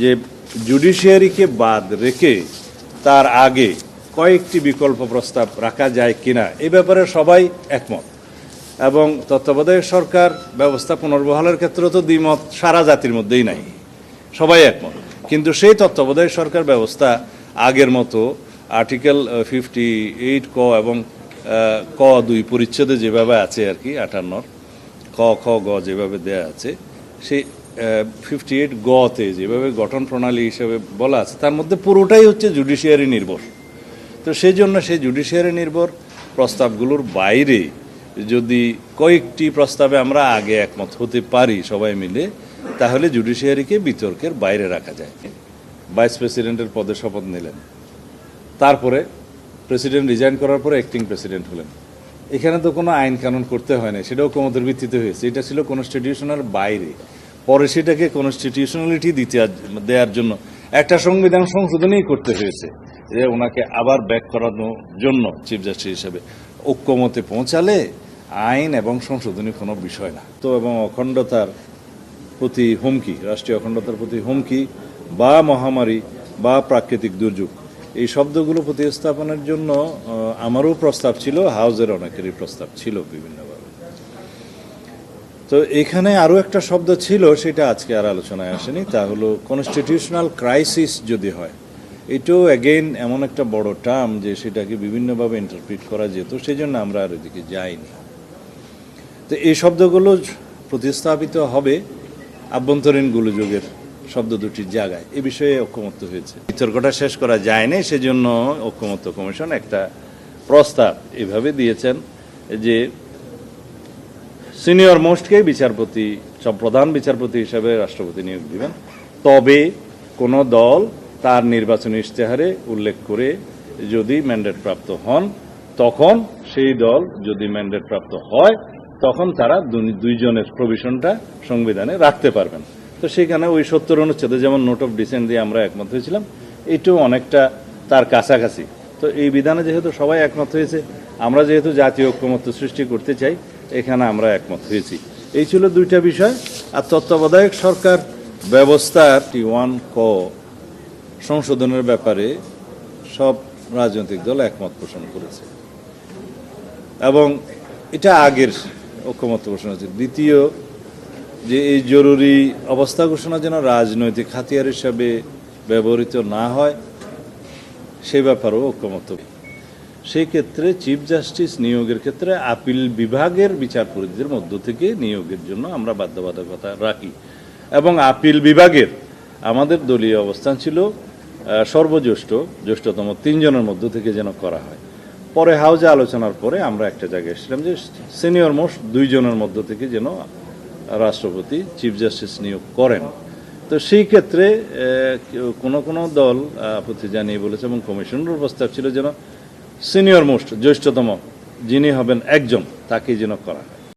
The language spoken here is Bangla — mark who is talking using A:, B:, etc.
A: যে জুডিশিয়ারিকে বাদ রেখে তার আগে কয়েকটি বিকল্প প্রস্তাব রাখা যায় কিনা, এ ব্যাপারে সবাই একমত। এবং তত্ত্বাবধায়ক সরকার ব্যবস্থা পুনর্বহালের ক্ষেত্রে তো দ্বিমত সারা জাতির মধ্যেই নাই। সবাই একমত। কিন্তু সেই তত্ত্বাবধায়ক সরকার ব্যবস্থা আগের মতো আর্টিকেল ফিফটি এইট ক এবং ক দুই পরিচ্ছেদে যেভাবে আছে আর কি, আটান্নর, ক, খ, গ যেভাবে দেয়া আছে সেই ফিফটি এইট গতে যেভাবে গঠন প্রণালী হিসেবে বলা আছে। তার মধ্যে পুরোটাই হচ্ছে জুডিশিয়ারি নির্ভর। তো সেই জন্য সেই জুডিশিয়ারি নির্ভর প্রস্তাবগুলোর বাইরে যদি কয়েকটি প্রস্তাবে আমরা আগে একমত হতে পারি সবাই মিলে, তাহলে জুডিশিয়ারিকে বিতর্কের বাইরে রাখা যায়। ভাইস প্রেসিডেন্টের পদে শপথ নিলেন। তারপরে প্রেসিডেন্ট রিজাইন করার পরে অ্যাক্টিং প্রেসিডেন্ট হলেন। এখানে তো কোনো আইন কানুন করতে হয় না সেটাও ক্ষমতার ভিত্তিতে হয়েছে। এটা ছিল কনস্টিটিউশনের বাইরে। পরে সেটাকে কনস্টিটিউশনালিটি দিতে দেওয়ার জন্য। একটা সংবিধান সংশোধনই করতে হয়েছে যে ওনাকে আবার ব্যাক করানোর জন্য চিফ জাস্টিস হিসেবে। ঐক্যমতে পৌঁছালে আইন এবং সংশোধনী কোনো বিষয় না। তো এবং অখণ্ডতার প্রতি হুমকি, রাষ্ট্রীয় অখণ্ডতার প্রতি হুমকি বা মহামারী বা প্রাকৃতিক দুর্যোগ, এই শব্দগুলো প্রতিস্থাপনের জন্য আমারও প্রস্তাব ছিল হাউজের অনেকেরই প্রস্তাব ছিল বিভিন্নভাবে তো এখানে আরও একটা শব্দ ছিল, সেটা আজকে আর আলোচনায় আসেনি, তা হলো কনস্টিটিউশনাল ক্রাইসিস যদি হয়, এটাও অ্যাগেইন এমন একটা বড় টার্ম যে সেটাকে বিভিন্নভাবে ইন্টারপ্রিট করা যেত সেই জন্য আমরা আর এদিকে যাইনি। তো এই শব্দগুলো প্রতিস্থাপিত হবে আভ্যন্তরীণ গোলযোগের শব্দ দুটির জায়গায়, এ বিষয়ে ঐক্যমত্য হয়েছে। বিতর্কটা শেষ করা যায়নি, সেজন্য ঐক্যমত্য কমিশন একটা প্রস্তাব এভাবে দিয়েছেন যে সিনিয়র মোস্টকে বিচারপতি, সব প্রধান বিচারপতি হিসাবে রাষ্ট্রপতি নিয়োগ দিবেন। তবে কোনো দল তার নির্বাচনী ইশতেহারে উল্লেখ করে যদি ম্যান্ডেট প্রাপ্ত হন, তখন সেই দল যদি ম্যান্ডেট প্রাপ্ত হয়, তখন তারা দুই- দুইজনের প্রভিশনটা সংবিধানে রাখতে পারবেন। তো সেখানে ওই সত্তর অনুচ্ছেদে যেমন নোট অফ ডিসেন্ট দিয়ে আমরা একমত হয়েছিলাম, এটাও অনেকটা তার কাছাকাছি। তো এই বিধানে যেহেতু সবাই একমত হয়েছে, আমরা যেহেতু জাতীয় ঐক্যমত্য সৃষ্টি করতে চাই এখানে আমরা একমত হয়েছি। এই ছিল দুইটা বিষয়, আর তত্ত্বাবধায়ক সরকার ব্যবস্থার টি ওয়ান ক সংশোধনের ব্যাপারে সব রাজনৈতিক দল একমত পোষণ করেছে। এবং এটা আগের ঐক্যমত্য পোষণ হয়েছে। দ্বিতীয়, যে এই জরুরি অবস্থা ঘোষণা যেন রাজনৈতিক হাতিয়ার হিসাবে ব্যবহৃত না হয়, সে ব্যাপারেও ঐক্যমত্য সেই ক্ষেত্রে চিফ জাস্টিস নিয়োগের ক্ষেত্রে আপিল বিভাগের বিচারপতিদের মধ্য থেকে নিয়োগের জন্য আমরা বাধ্যবাধকতা রাখি। এবং আপিল বিভাগের আমাদের দলীয় অবস্থান ছিল সর্বজ্যেষ্ঠ, জ্যেষ্ঠতম তিনজনের মধ্য থেকে যেন করা হয়। পরে হাউজে আলোচনার পরে আমরা একটা জায়গায় এসেছিলাম যে সিনিয়র মোস্ট দুইজনের মধ্য থেকে যেন রাষ্ট্রপতি চিফ জাস্টিস নিয়োগ করেন। তো সেই ক্ষেত্রে কোনো কোনো দল আপত্তি জানিয়ে বলেছে এবং কমিশনের প্রস্তাব ছিল যেন সিনিয়র মোস্ট জ্যেষ্ঠতম যিনি হবেন একজন তাকে যেন করা